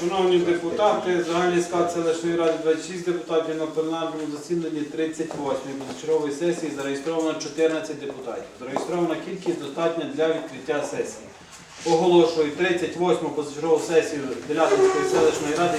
Шановні депутати, загальний склад селищної ради 26 депутатів на пленарному засіданні 38 позачергової сесії зареєстровано 14 депутатів. Зареєстрована кількість достатня для відкриття сесії. Оголошую 38 позачергову сесію Делятинської селищної ради.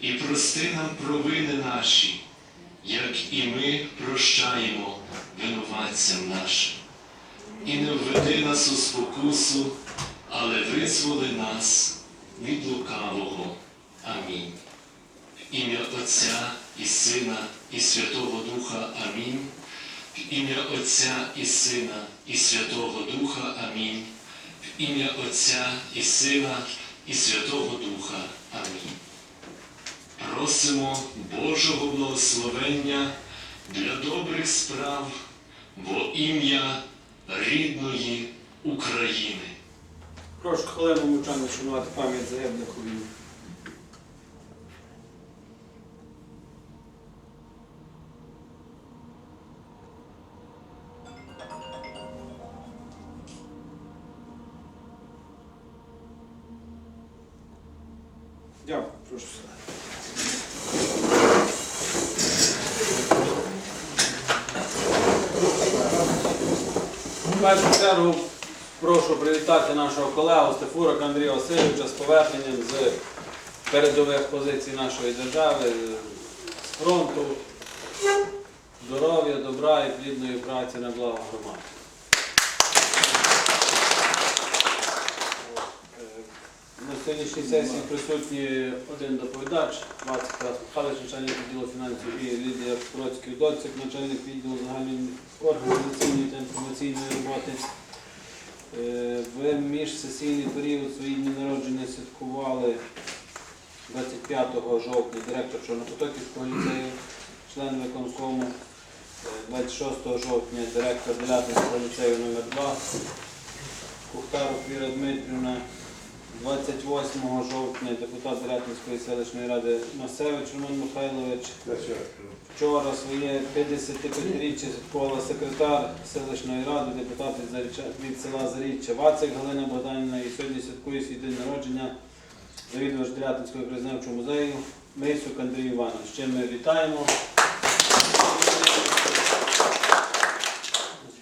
і прости нам провини наші, як і ми прощаємо винуватцям нашим. І не введи нас у спокусу, але визволи нас від лукавого. Амінь. В ім'я Отця і Сина, і Святого Духа. Амінь. В ім'я Отця і Сина, і Святого Духа. Амінь. В ім'я Отця і Сина, і Святого Духа. Амінь. Просимо Божого благословення для добрих справ во ім'я рідної України. Прошу хвилину мовчання шанувати пам'ять загиблих у війні. Дякую, прошу сідати. В першу чергу прошу привітати нашого колегу Стефура Андрія Васильовича з поверненням з передових позицій нашої держави, з фронту. Здоров'я, добра і плідної праці на благо громади. Е, На сьогоднішній сесії присутні один доповідач, Вацик Михайлович, начальник відділу фінансів і Лідія Процький Доцик, начальник відділу загальної організаційної та інформаційної роботи. Е, В міжсесійний період свої дні народження святкували 25 жовтня. Директор Чорнопотоківського ліцею, член виконкому, Е, 26 жовтня директор Делятинського ліцею номер 2 Кухтаров Віра Дмитрівна, 28 жовтня депутат Делятинської селищної ради Масевич Роман Михайлович. Вчора своє 55-річчя святкувала секретар селищної ради, депутат від, села Заріччя Вацик Галина Богданівна і сьогодні святкує свій день народження завідувач Делятинського краєзнавчого музею Мисюк Андрій Іванович. Чим ми вітаємо.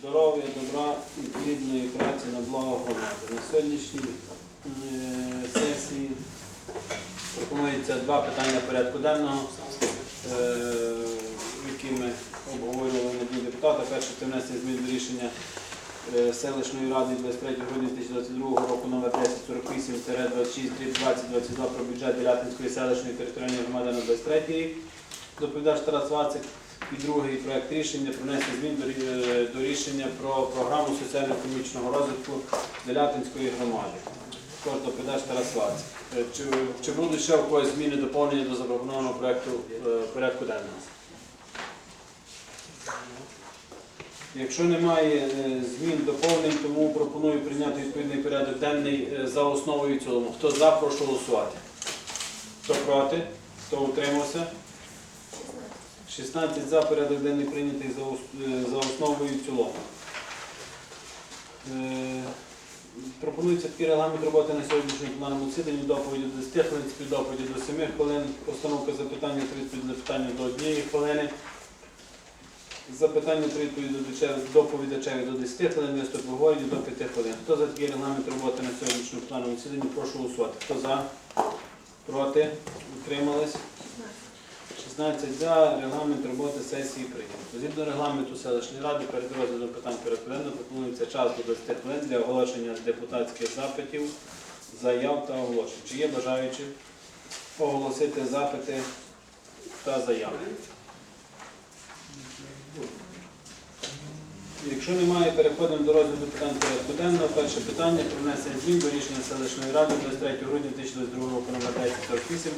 Здоров'я, добра і плідної праці на благо громади. На сьогоднішній сесії пропонується два питання порядку денного, е, які ми обговорювали на дні депутата. Перше це внесення змін до рішення е, селищної ради 23 грудня 2022 року номер 1048 26 20 22 про бюджет Делятинської селищної територіальної громади на 23 рік. Доповідач Тарас Вацик. І другий проект рішення про внесення змін е, до рішення про програму соціально-економічного розвитку Делятинської громади. Також доповідач Тарас Вацик. Е, Чи, чи будуть ще у когось зміни доповнення до запропонованого проекту е, порядку денного? Якщо немає е, змін доповнень, тому пропоную прийняти відповідний порядок денний за основою цілому. Хто за, прошу голосувати. Хто проти? Хто утримався? 16 за порядок денний прийнятий за, ос- за основою цілому. Пропонується такий регламент роботи на сьогоднішньому пленарному засіданні доповіді до 10 хвилин, співдоповіді до 7 хвилин, постановка запитання та відповідь на питання до 1 хвилини. Запитання та відповіді до доповідачеві до 10 хвилин, виступ говорі до 5 хвилин. Хто за такий регламент роботи на сьогоднішньому пленарному засіданні, прошу голосувати. Хто за? Проти? Утримались? 16 за регламент роботи сесії прийнято. Згідно регламенту селищної ради перед розглядом питань порядку пропонується час до 10 хвилин для оголошення депутатських запитів, заяв та оголошень. Чи є бажаючі оголосити запити та заяви? Якщо немає, переходимо до розгляду питань порядку денного. Перше питання про внесення змін до рішення селищної ради 23 грудня 2022 року номер 1048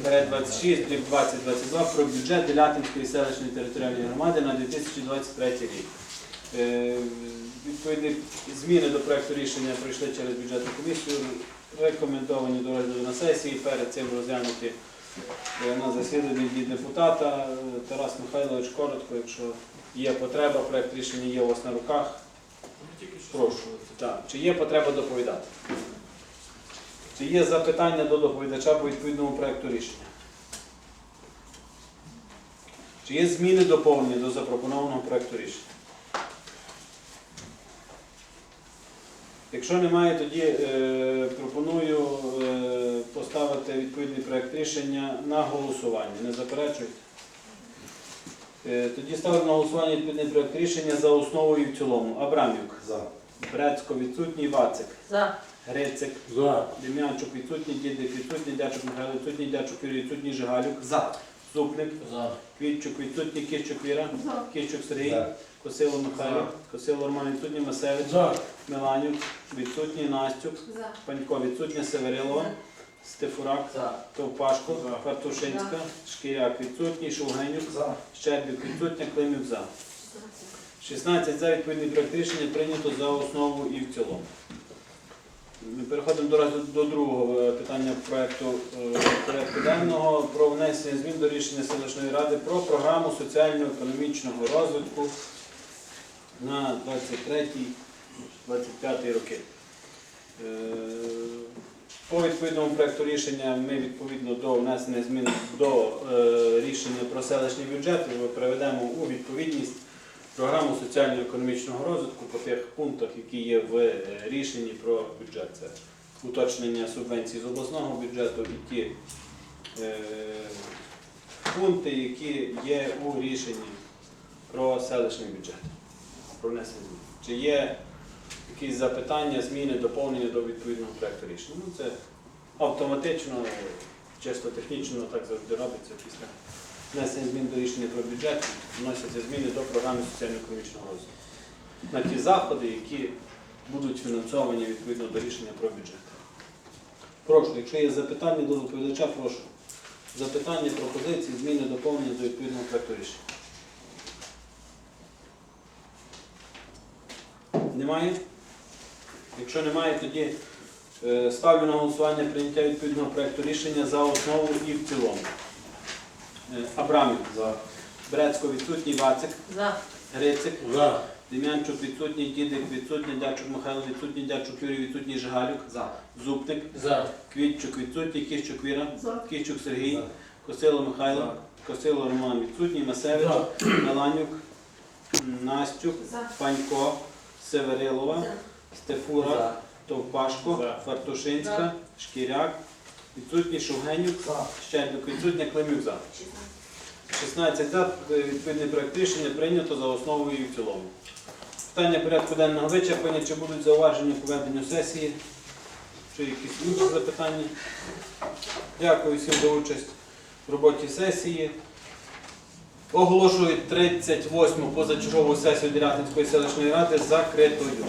Бере 26 дріб 2022 про бюджет Делятинської селищної територіальної громади на 2023 рік. Е, Відповідні зміни до проекту рішення пройшли через бюджетну комісію, рекомендовані до розгляду на сесії, перед цим розглянуті е, на засіданні від депутата. Е, Тарас Михайлович, коротко, якщо є потреба, проект рішення є у вас на руках. Прошу. Так. Чи є потреба доповідати? Чи є запитання до доповідача по відповідному проекту рішення? Чи є зміни доповнення до запропонованого проекту рішення? Якщо немає, тоді е, пропоную е, поставити відповідний проект рішення на голосування. Не заперечуєте? Е, тоді ставимо на голосування відповідний проект рішення за основу і в цілому. Абрамюк, За. Брецько відсутній, Вацик, За. Грицик, За. Дем'янчук відсутній, Дідик відсутній, Дячук Михайло відсутній, Дячук Юрій відсутній, Жигалюк, За. Зубник, За. Квітчук відсутній, Кищук Віра, Кищук Сергій, За. Косило Михайло, Косило Роман відсутній, Масевич, За. Меланюк, відсутній, Настюк, За. Панько відсутня, Северилова, Стефурак, За. Товпашко, За. Фартушинська, Шкіряк відсутній, Шулгенюк, За. Щербік відсутня, Климюк за. 16 за відповідний проект рішення прийнято за основу і в цілому. Ми переходимо до розгляду до другого е, питання проекту е, денного про внесення змін до рішення селищної ради про програму соціально-економічного розвитку на 23-25 роки. Е, По відповідному проекту рішення ми відповідно до внесення змін до рішення про селищний бюджет приведемо у відповідність програму соціально-економічного розвитку по тих пунктах, які є в е, рішенні про бюджет. Це уточнення субвенцій з обласного бюджету і ті е, пункти, які є у рішенні про селищний бюджет. Про внесення змін. Чи є якісь запитання, зміни, доповнення до відповідного проекту рішення? Ну, це автоматично, чисто технічно так завжди робиться після внесення змін до рішення про бюджет, вносяться зміни до програми соціально-економічного розвитку. На ті заходи, які будуть фінансовані відповідно до рішення про бюджет. Прошу, якщо є запитання до доповідача, прошу. Запитання, пропозиції, зміни, доповнення до відповідного проекту рішення. Немає? Якщо немає, тоді е, ставлю на голосування прийняття відповідного проекту рішення за основу і в цілому. Е, Абрамів, За. Брецько відсутній, Вацик, За. Грицик, За. Дем'янчук відсутній, Дідик відсутній, Дячук Михайло відсутній, Дячук Юрій відсутній, Жигалюк, За. Зубник, За. Квітчук відсутній, Кіщук Віра, За. Кіщук Сергій, За. Косило Михайло, Косило Роман відсутній, Масевич, Меланюк, Настюк, Панько, Северилова, Стефура, Товпашко, Фартушинська, Шкіряк, відсутній Шовгенюк, Щербик, відсутня Климюк за. 16 за, відповідний проект рішення прийнято за основу і в цілому. Питання порядку денного вичерпані. Чи будуть зауваження по веденню сесії? Чи якісь інші запитання? Дякую всім за участь в роботі сесії. Оголошую 38-му позачергову сесію Ділятинської селищної ради закритою.